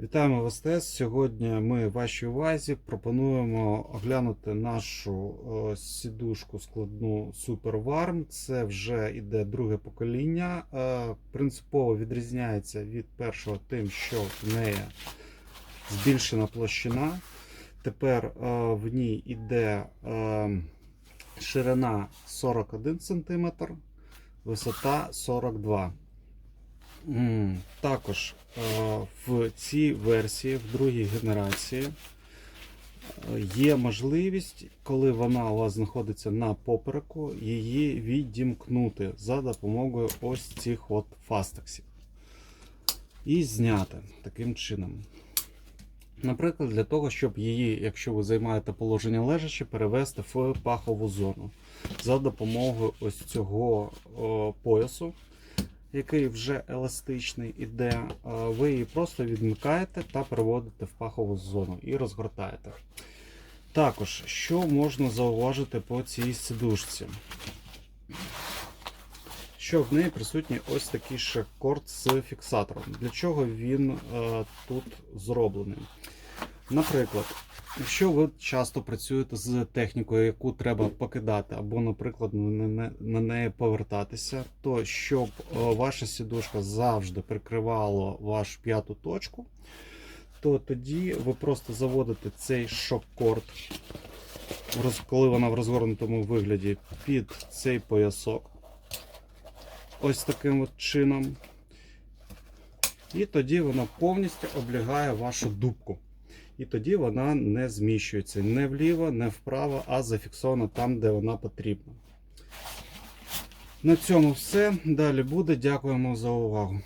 Вітаємо вас ТЕС. Сьогодні ми вашій увазі пропонуємо оглянути нашу е, сідушку складну Super Warm. Це вже іде друге покоління. Е, Принципово відрізняється від першого тим, що в неї збільшена площина. Тепер е, в ній іде е, ширина 41 см, висота 42 М, Також е, в цій версії, в другій генерації, е, є можливість, коли вона у вас знаходиться на попереку, її відімкнути за допомогою ось цих от фастексів. І зняти таким чином. Наприклад, для того, щоб її, якщо ви займаєте положення лежачи, перевести в пахову зону за допомогою ось цього о, поясу який вже еластичний іде, е, ви її просто відмикаєте та переводите в пахову зону і розгортаєте. Також, що можна зауважити по цій сидушці? Що в неї присутній ось такий шакорд з фіксатором. Для чого він е, тут зроблений? Наприклад, якщо ви часто працюєте з технікою, яку треба покидати, або, наприклад, на, не- на неї повертатися, то щоб е, ваша сідушка завжди прикривала вашу п'яту точку, то тоді ви просто заводите цей шок-корд, коли вона в розгорнутому вигляді, під цей поясок. Ось таким от чином. І тоді вона повністю облягає вашу дубку. І тоді вона не зміщується не вліво, не вправо, а зафіксована там, де вона потрібна. На цьому все. Далі буде. Дякуємо за увагу.